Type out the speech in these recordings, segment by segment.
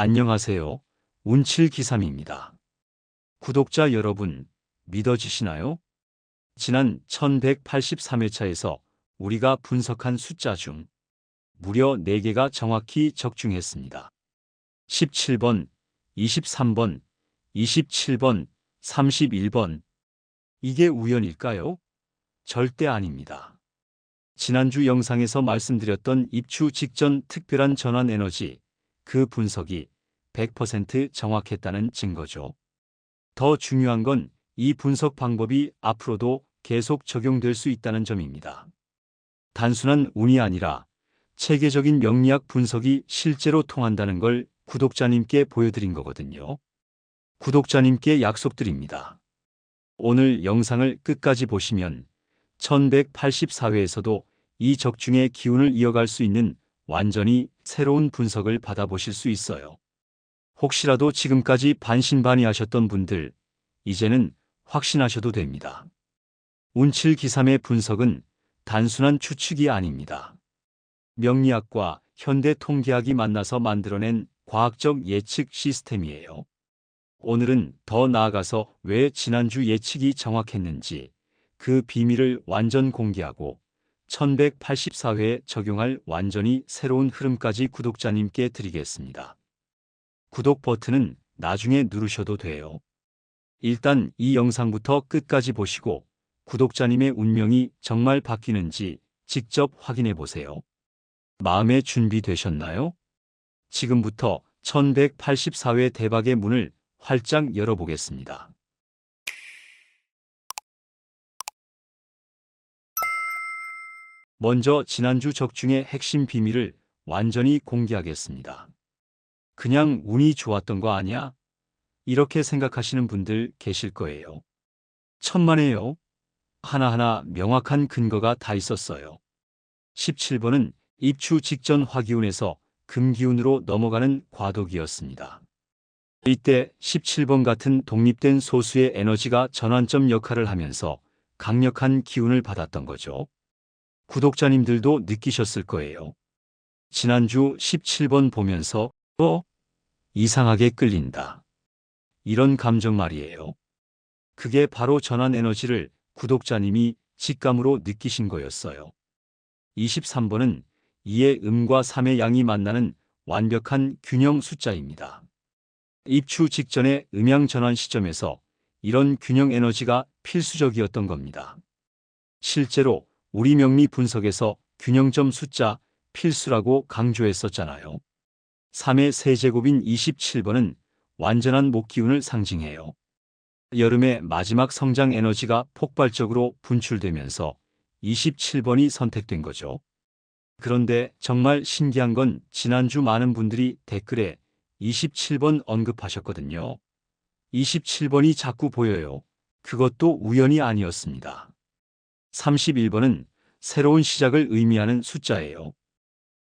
안녕하세요. 운칠기삼입니다. 구독자 여러분, 믿어지시나요? 지난 1183회차에서 우리가 분석한 숫자 중 무려 4개가 정확히 적중했습니다. 17번, 23번, 27번, 31번. 이게 우연일까요? 절대 아닙니다. 지난주 영상에서 말씀드렸던 입추 직전 특별한 전환 에너지, 그 분석이 100% 정확했다는 증거죠. 더 중요한 건 이 분석 방법이 앞으로도 계속 적용될 수 있다는 점입니다. 단순한 운이 아니라 체계적인 명리학 분석이 실제로 통한다는 걸 구독자님께 보여드린 거거든요. 구독자님께 약속드립니다. 오늘 영상을 끝까지 보시면 1184회에서도 이 적중의 기운을 이어갈 수 있는 완전히 새로운 분석을 받아보실 수 있어요. 혹시라도 지금까지 반신반의하셨던 분들, 이제는 확신하셔도 됩니다. 운칠 기삼의 분석은 단순한 추측이 아닙니다. 명리학과 현대 통계학이 만나서 만들어낸 과학적 예측 시스템이에요. 오늘은 더 나아가서 왜 지난주 예측이 정확했는지 그 비밀을 완전 공개하고 1184회에 적용할 완전히 새로운 흐름까지 구독자님께 드리겠습니다. 구독 버튼은 나중에 누르셔도 돼요. 일단 이 영상부터 끝까지 보시고 구독자님의 운명이 정말 바뀌는지 직접 확인해 보세요. 마음의 준비 되셨나요? 지금부터 1184회 대박의 문을 활짝 열어보겠습니다. 먼저 지난주 적중의 핵심 비밀을 완전히 공개하겠습니다. 그냥 운이 좋았던 거 아니야? 이렇게 생각하시는 분들 계실 거예요. 천만에요. 하나하나 명확한 근거가 다 있었어요. 17번은 입추 직전 화기운에서 금기운으로 넘어가는 과도기였습니다. 이때 17번 같은 독립된 소수의 에너지가 전환점 역할을 하면서 강력한 기운을 받았던 거죠. 구독자님들도 느끼셨을 거예요. 지난주 17번 보면서 어? 이상하게 끌린다. 이런 감정 말이에요. 그게 바로 전환 에너지를 구독자님이 직감으로 느끼신 거였어요. 23번은 이의 음과 3의 양이 만나는 완벽한 균형 숫자입니다. 입추 직전의 음양 전환 시점에서 이런 균형 에너지가 필수적이었던 겁니다. 실제로 우리 명리 분석에서 균형점 숫자 필수라고 강조했었잖아요. 3의 세제곱인 27번은 완전한 목기운을 상징해요. 여름의 마지막 성장 에너지가 폭발적으로 분출되면서 27번이 선택된 거죠. 그런데 정말 신기한 건 지난주 많은 분들이 댓글에 27번 언급하셨거든요. 27번이 자꾸 보여요. 그것도 우연이 아니었습니다. 31번은 새로운 시작을 의미하는 숫자예요.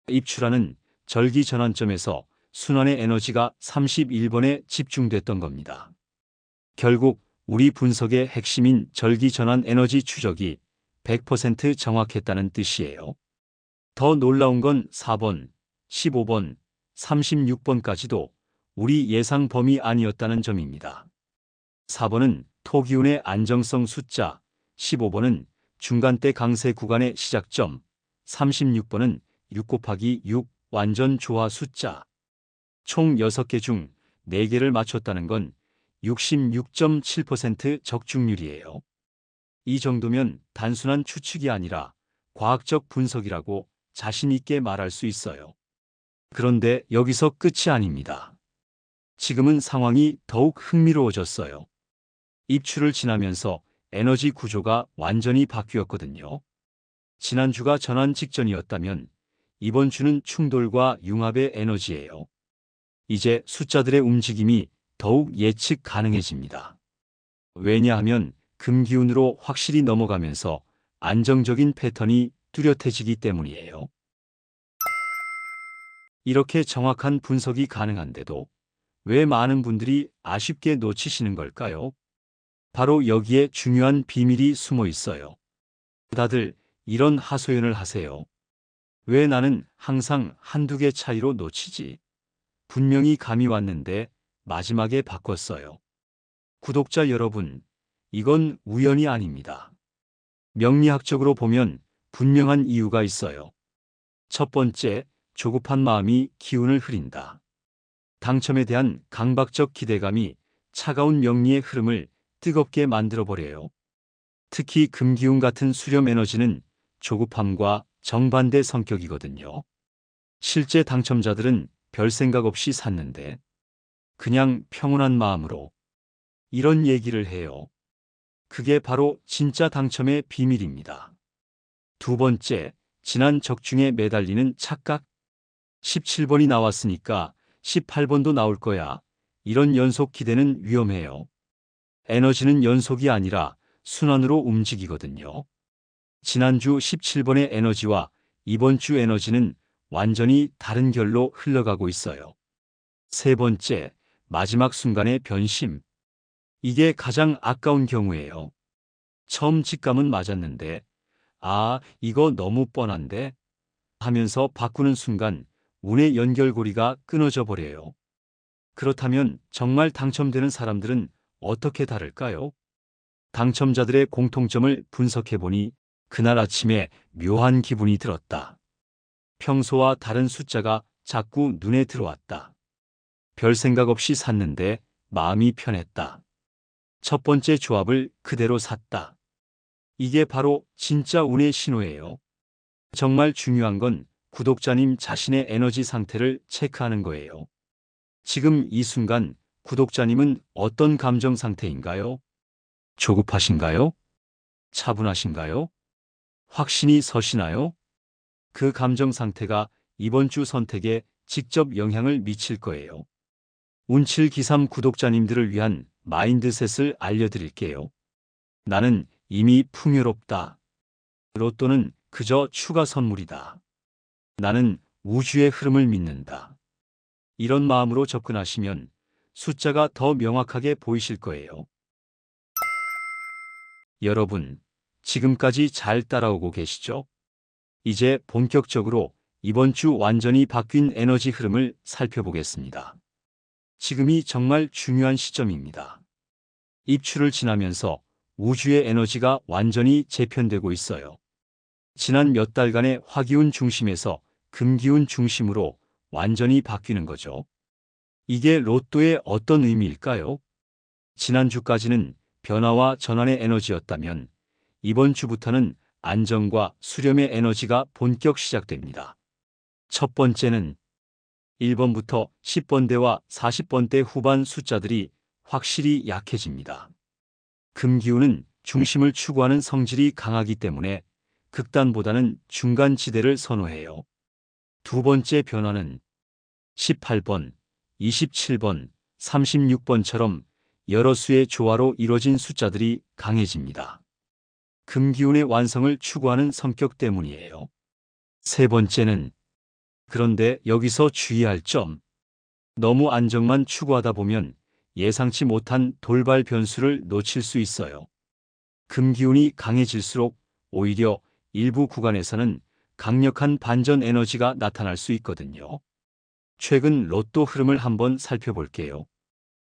입출하는 절기 전환점에서 순환의 에너지가 31번에 집중됐던 겁니다. 결국 우리 분석의 핵심인 절기 전환 에너지 추적이 100% 정확했다는 뜻이에요. 더 놀라운 건 4번, 15번, 36번까지도 우리 예상 범위 아니었다는 점입니다. 4번은 토기운의 안정성 숫자, 15번은 중간대 강세 구간의 시작점, 36번은 6 곱하기 6 완전 조화 숫자. 총 6개 중 4개를 맞췄다는 건 66.7% 적중률이에요. 이 정도면 단순한 추측이 아니라 과학적 분석이라고 자신 있게 말할 수 있어요. 그런데 여기서 끝이 아닙니다. 지금은 상황이 더욱 흥미로워졌어요. 입추를 지나면서 에너지 구조가 완전히 바뀌었거든요. 지난주가 전환 직전이었다면 이번 주는 충돌과 융합의 에너지예요. 이제 숫자들의 움직임이 더욱 예측 가능해집니다. 왜냐하면 금기운으로 확실히 넘어가면서 안정적인 패턴이 뚜렷해지기 때문이에요. 이렇게 정확한 분석이 가능한데도 왜 많은 분들이 아쉽게 놓치시는 걸까요? 바로 여기에 중요한 비밀이 숨어 있어요. 다들 이런 하소연을 하세요. 왜 나는 항상 한두 개 차이로 놓치지? 분명히 감이 왔는데 마지막에 바꿨어요. 구독자 여러분, 이건 우연이 아닙니다. 명리학적으로 보면 분명한 이유가 있어요. 첫 번째, 조급한 마음이 기운을 흐린다. 당첨에 대한 강박적 기대감이 차가운 명리의 흐름을 뜨겁게 만들어버려요. 특히 금기운 같은 수렴 에너지는 조급함과 정반대 성격이거든요. 실제 당첨자들은 별 생각 없이 샀는데 그냥 평온한 마음으로 이런 얘기를 해요. 그게 바로 진짜 당첨의 비밀입니다. 두 번째, 지난 적중에 매달리는 착각. 17번이 나왔으니까 18번도 나올 거야. 이런 연속 기대는 위험해요. 에너지는 연속이 아니라 순환으로 움직이거든요. 지난주 17번의 에너지와 이번 주 에너지는 완전히 다른 결로 흘러가고 있어요. 세 번째, 마지막 순간의 변심. 이게 가장 아까운 경우예요. 처음 직감은 맞았는데, 아, 이거 너무 뻔한데? 하면서 바꾸는 순간 운의 연결고리가 끊어져 버려요. 그렇다면 정말 당첨되는 사람들은 어떻게 다를까요? 당첨자들의 공통점을 분석해 보니 그날 아침에 묘한 기분이 들었다. 평소와 다른 숫자가 자꾸 눈에 들어왔다. 별 생각 없이 샀는데 마음이 편했다. 첫 번째 조합을 그대로 샀다. 이게 바로 진짜 운의 신호예요. 정말 중요한 건 구독자님 자신의 에너지 상태를 체크하는 거예요. 지금 이 순간 구독자님은 어떤 감정 상태인가요? 조급하신가요? 차분하신가요? 확신이 서시나요? 그 감정 상태가 이번 주 선택에 직접 영향을 미칠 거예요. 운칠 기삼 구독자님들을 위한 마인드셋을 알려드릴게요. 나는 이미 풍요롭다. 로또는 그저 추가 선물이다. 나는 우주의 흐름을 믿는다. 이런 마음으로 접근하시면 숫자가 더 명확하게 보이실 거예요. 여러분, 지금까지 잘 따라오고 계시죠? 이제 본격적으로 이번 주 완전히 바뀐 에너지 흐름을 살펴보겠습니다. 지금이 정말 중요한 시점입니다. 입추를 지나면서 우주의 에너지가 완전히 재편되고 있어요. 지난 몇 달간의 화기운 중심에서 금기운 중심으로 완전히 바뀌는 거죠. 이게 로또의 어떤 의미일까요? 지난주까지는 변화와 전환의 에너지였다면 이번 주부터는 안정과 수렴의 에너지가 본격 시작됩니다. 첫 번째는 1번부터 10번대와 40번대 후반 숫자들이 확실히 약해집니다. 금기운은 중심을 추구하는 성질이 강하기 때문에 극단보다는 중간 지대를 선호해요. 두 번째 변화는 18번, 27번, 36번처럼 여러 수의 조화로 이뤄진 숫자들이 강해집니다. 금기운의 완성을 추구하는 성격 때문이에요. 세 번째는 그런데 여기서 주의할 점. 너무 안정만 추구하다 보면 예상치 못한 돌발 변수를 놓칠 수 있어요. 금기운이 강해질수록 오히려 일부 구간에서는 강력한 반전 에너지가 나타날 수 있거든요. 최근 로또 흐름을 한번 살펴볼게요.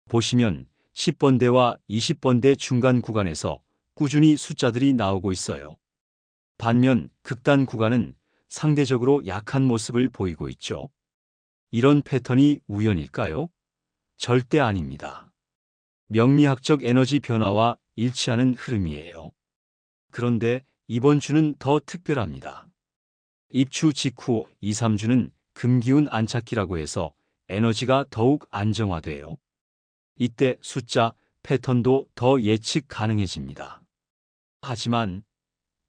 보시면 10번대와 20번대 중간 구간에서 꾸준히 숫자들이 나오고 있어요. 반면 극단 구간은 상대적으로 약한 모습을 보이고 있죠. 이런 패턴이 우연일까요? 절대 아닙니다. 명리학적 에너지 변화와 일치하는 흐름이에요. 그런데 이번 주는 더 특별합니다. 입추 직후 2, 3주는 금기운 안착기라고 해서 에너지가 더욱 안정화돼요. 이때 숫자, 패턴도 더 예측 가능해집니다. 하지만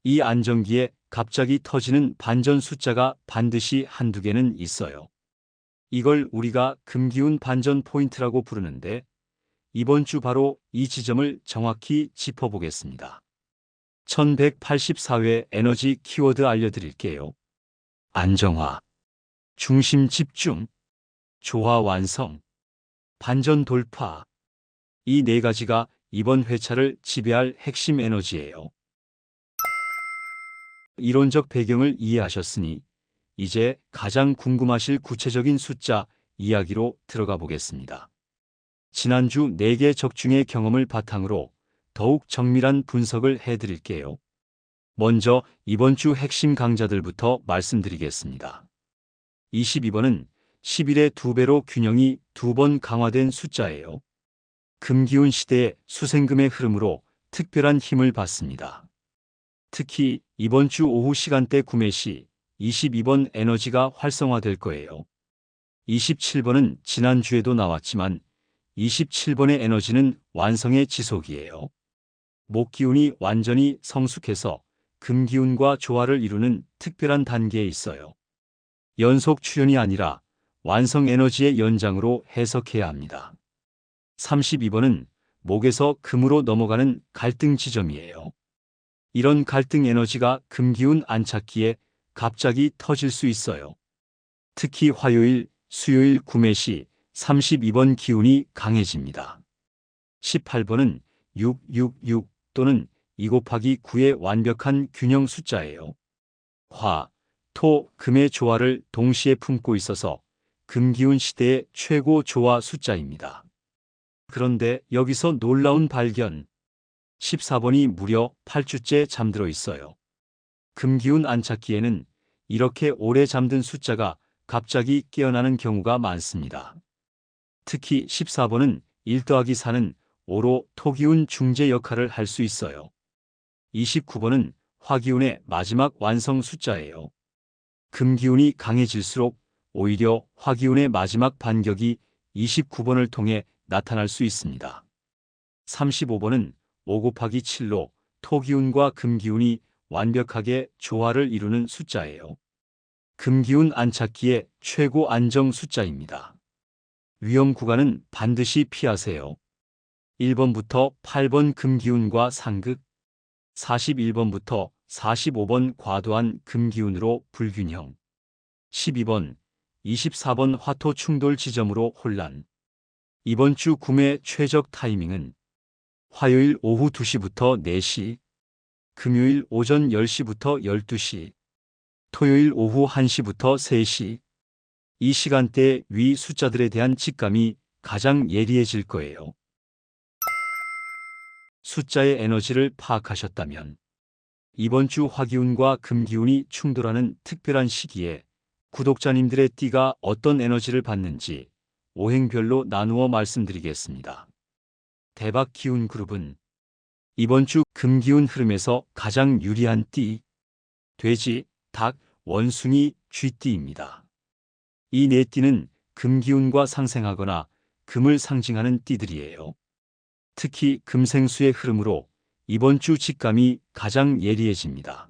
이 안정기에 갑자기 터지는 반전 숫자가 반드시 한두 개는 있어요. 이걸 우리가 금기운 반전 포인트라고 부르는데 이번 주 바로 이 지점을 정확히 짚어보겠습니다. 1184회 에너지 키워드 알려드릴게요. 안정화, 중심 집중, 조화 완성, 반전 돌파. 이 네 가지가 이번 회차를 지배할 핵심 에너지예요. 이론적 배경을 이해하셨으니 이제 가장 궁금하실 구체적인 숫자 이야기로 들어가 보겠습니다. 지난주 4개 적중의 경험을 바탕으로 더욱 정밀한 분석을 해드릴게요. 먼저 이번 주 핵심 강자들부터 말씀드리겠습니다. 22번은 10일의 2배로 균형이 두 번 강화된 숫자예요. 금기운 시대의 수생금의 흐름으로 특별한 힘을 받습니다. 특히 이번 주 오후 시간대 구매 시 22번 에너지가 활성화될 거예요. 27번은 지난주에도 나왔지만 27번의 에너지는 완성의 지속이에요. 목기운이 완전히 성숙해서 금기운과 조화를 이루는 특별한 단계에 있어요. 연속 출현이 아니라 완성 에너지의 연장으로 해석해야 합니다. 32번은 목에서 금으로 넘어가는 갈등 지점이에요. 이런 갈등 에너지가 금기운 안착기에 갑자기 터질 수 있어요. 특히 화요일, 수요일 구매 시 32번 기운이 강해집니다. 18번은 666 또는 2 곱하기 9의 완벽한 균형 숫자예요. 화, 토, 금의 조화를 동시에 품고 있어서 금기운 시대의 최고 조화 숫자입니다. 그런데 여기서 놀라운 발견. 14번이 무려 8주째 잠들어 있어요. 금기운 안착기에는 이렇게 오래 잠든 숫자가 갑자기 깨어나는 경우가 많습니다. 특히 14번은 1 더하기 4는 5로 토기운 중재 역할을 할 수 있어요. 29번은 화기운의 마지막 완성 숫자예요. 금기운이 강해질수록 오히려 화기운의 마지막 반격이 29번을 통해 나타날 수 있습니다. 35번은 5 곱하기 7로 토기운과 금기운이 완벽하게 조화를 이루는 숫자예요. 금기운 안착기의 최고 안정 숫자입니다. 위험 구간은 반드시 피하세요. 1번부터 8번 금기운과 상극, 41번부터 45번 과도한 금기운으로 불균형, 12번, 24번 화토 충돌 지점으로 혼란. 이번 주 구매 최적 타이밍은 화요일 오후 2시부터 4시, 금요일 오전 10시부터 12시, 토요일 오후 1시부터 3시. 이 시간대 위 숫자들에 대한 직감이 가장 예리해질 거예요. 숫자의 에너지를 파악하셨다면 이번 주 화기운과 금기운이 충돌하는 특별한 시기에 구독자님들의 띠가 어떤 에너지를 받는지 오행별로 나누어 말씀드리겠습니다. 대박 기운 그룹은 이번 주 금기운 흐름에서 가장 유리한 띠, 돼지, 닭, 원숭이, 쥐띠입니다. 이 네 띠는 금기운과 상생하거나 금을 상징하는 띠들이에요. 특히 금생수의 흐름으로 이번 주 직감이 가장 예리해집니다.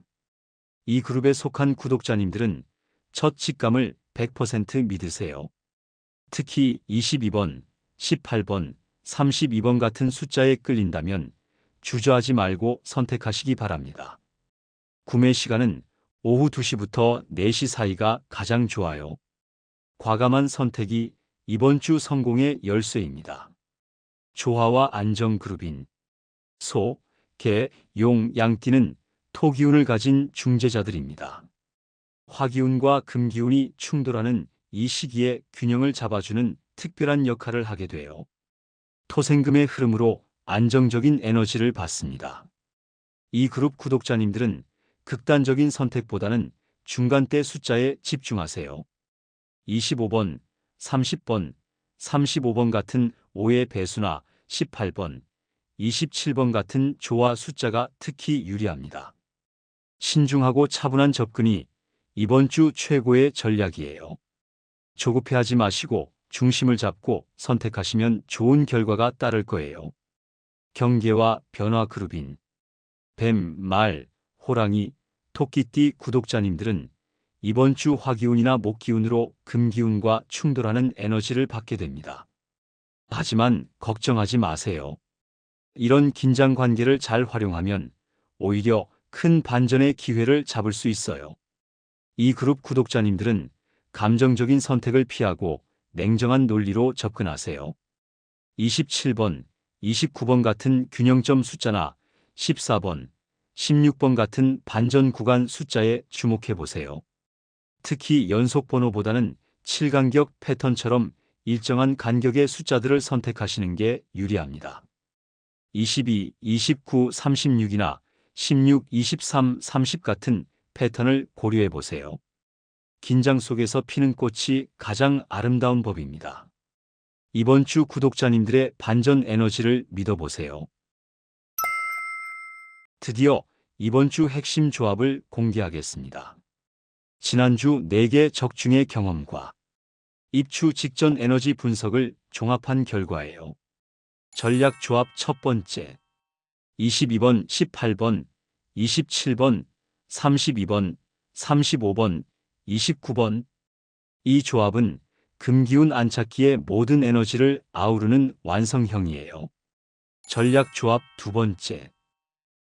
이 그룹에 속한 구독자님들은 첫 직감을 100% 믿으세요. 특히 22번, 18번, 32번 같은 숫자에 끌린다면 주저하지 말고 선택하시기 바랍니다. 구매 시간은 오후 2시부터 4시 사이가 가장 좋아요. 과감한 선택이 이번 주 성공의 열쇠입니다. 조화와 안정 그룹인 소, 개, 용, 양띠는 토기운을 가진 중재자들입니다. 화기운과 금기운이 충돌하는 이 시기에 균형을 잡아주는 특별한 역할을 하게 돼요. 토생금의 흐름으로 안정적인 에너지를 받습니다. 이 그룹 구독자님들은 극단적인 선택보다는 중간대 숫자에 집중하세요. 25번, 30번, 35번 같은 5의 배수나 18번, 27번 같은 조화 숫자가 특히 유리합니다. 신중하고 차분한 접근이 이번 주 최고의 전략이에요. 조급해하지 마시고 중심을 잡고 선택하시면 좋은 결과가 따를 거예요. 경계와 변화 그룹인 뱀, 말, 호랑이, 토끼띠 구독자님들은 이번 주 화기운이나 목기운으로 금기운과 충돌하는 에너지를 받게 됩니다. 하지만 걱정하지 마세요. 이런 긴장 관계를 잘 활용하면 오히려 큰 반전의 기회를 잡을 수 있어요. 이 그룹 구독자님들은 감정적인 선택을 피하고 냉정한 논리로 접근하세요. 27번, 29번 같은 균형점 숫자나 14번, 16번 같은 반전 구간 숫자에 주목해 보세요. 특히 연속 번호보다는 7간격 패턴처럼 일정한 간격의 숫자들을 선택하시는 게 유리합니다. 22, 29, 36이나 16, 23, 30 같은 패턴을 고려해 보세요. 긴장 속에서 피는 꽃이 가장 아름다운 법입니다. 이번 주 구독자님들의 반전 에너지를 믿어보세요. 드디어 이번 주 핵심 조합을 공개하겠습니다. 지난주 4개 적중의 경험과 입추 직전 에너지 분석을 종합한 결과예요. 전략 조합 첫 번째. 22번, 18번, 27번, 32번, 35번, 29번. 이 조합은 금기운 안착기의 모든 에너지를 아우르는 완성형이에요. 전략 조합 두 번째.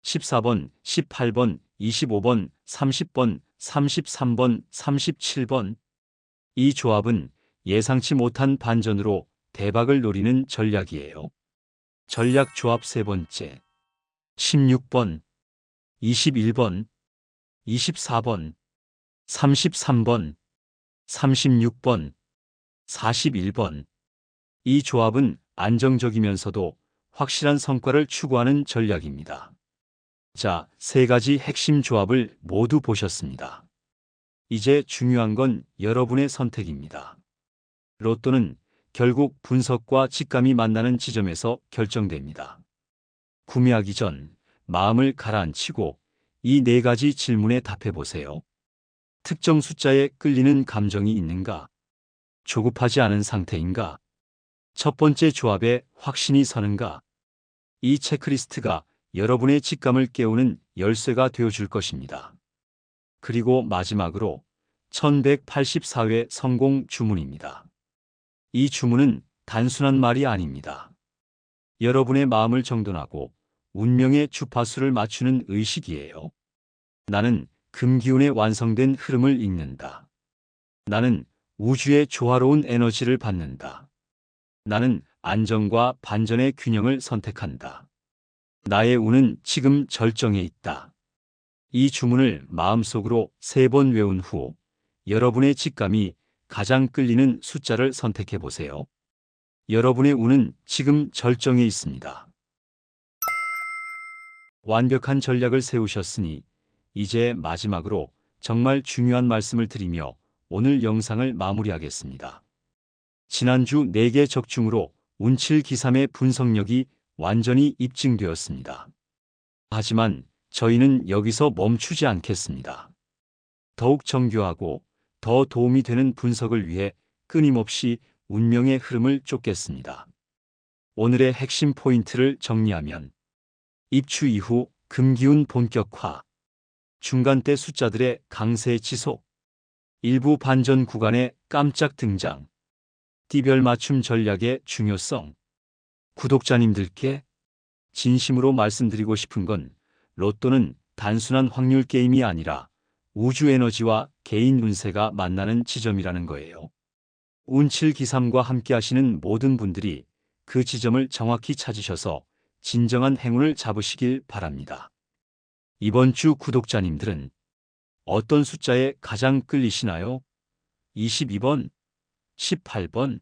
14번, 18번, 25번, 30번, 33번, 37번. 이 조합은 예상치 못한 반전으로 대박을 노리는 전략이에요. 전략 조합 세 번째. 16번, 21번, 24번, 33번, 36번, 41번. 이 조합은 안정적이면서도 확실한 성과를 추구하는 전략입니다. 자, 세 가지 핵심 조합을 모두 보셨습니다. 이제 중요한 건 여러분의 선택입니다. 로또는 결국 분석과 직감이 만나는 지점에서 결정됩니다. 구매하기 전 마음을 가라앉히고 이 네 가지 질문에 답해 보세요. 특정 숫자에 끌리는 감정이 있는가? 조급하지 않은 상태인가? 첫 번째 조합에 확신이 서는가? 이 체크리스트가 여러분의 직감을 깨우는 열쇠가 되어줄 것입니다. 그리고 마지막으로 1184회 성공 주문입니다. 이 주문은 단순한 말이 아닙니다. 여러분의 마음을 정돈하고 운명의 주파수를 맞추는 의식이에요. 나는 금기운의 완성된 흐름을 읽는다. 나는 우주의 조화로운 에너지를 받는다. 나는 안정과 반전의 균형을 선택한다. 나의 운은 지금 절정에 있다. 이 주문을 마음속으로 세 번 외운 후 여러분의 직감이 가장 끌리는 숫자를 선택해 보세요. 여러분의 운은 지금 절정에 있습니다. 완벽한 전략을 세우셨으니 이제 마지막으로 정말 중요한 말씀을 드리며 오늘 영상을 마무리하겠습니다. 지난주 4개 적중으로 운칠 기삼의 분석력이 완전히 입증되었습니다. 하지만 저희는 여기서 멈추지 않겠습니다. 더욱 정교하고 더 도움이 되는 분석을 위해 끊임없이 운명의 흐름을 쫓겠습니다. 오늘의 핵심 포인트를 정리하면 입추 이후 금기운 본격화, 중간대 숫자들의 강세 지속, 일부 반전 구간의 깜짝 등장, 띠별 맞춤 전략의 중요성, 구독자님들께 진심으로 말씀드리고 싶은 건 로또는 단순한 확률 게임이 아니라 우주 에너지와 개인 운세가 만나는 지점이라는 거예요. 운칠 기삼과 함께 하시는 모든 분들이 그 지점을 정확히 찾으셔서 진정한 행운을 잡으시길 바랍니다. 이번 주 구독자님들은 어떤 숫자에 가장 끌리시나요? 22번, 18번,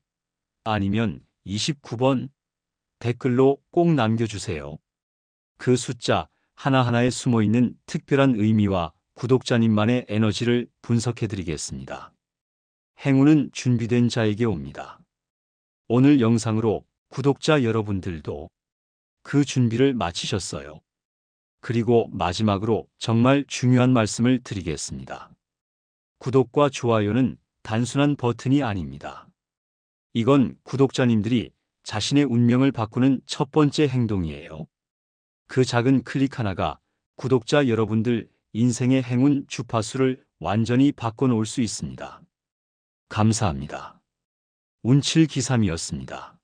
아니면 29번 댓글로 꼭 남겨주세요. 그 숫자 하나하나에 숨어 있는 특별한 의미와 구독자님만의 에너지를 분석해 드리겠습니다. 행운은 준비된 자에게 옵니다. 오늘 영상으로 구독자 여러분들도 그 준비를 마치셨어요. 그리고 마지막으로 정말 중요한 말씀을 드리겠습니다. 구독과 좋아요는 단순한 버튼이 아닙니다. 이건 구독자님들이 자신의 운명을 바꾸는 첫 번째 행동이에요. 그 작은 클릭 하나가 구독자 여러분들 인생의 행운 주파수를 완전히 바꿔놓을 수 있습니다. 감사합니다. 운칠 기삼이었습니다.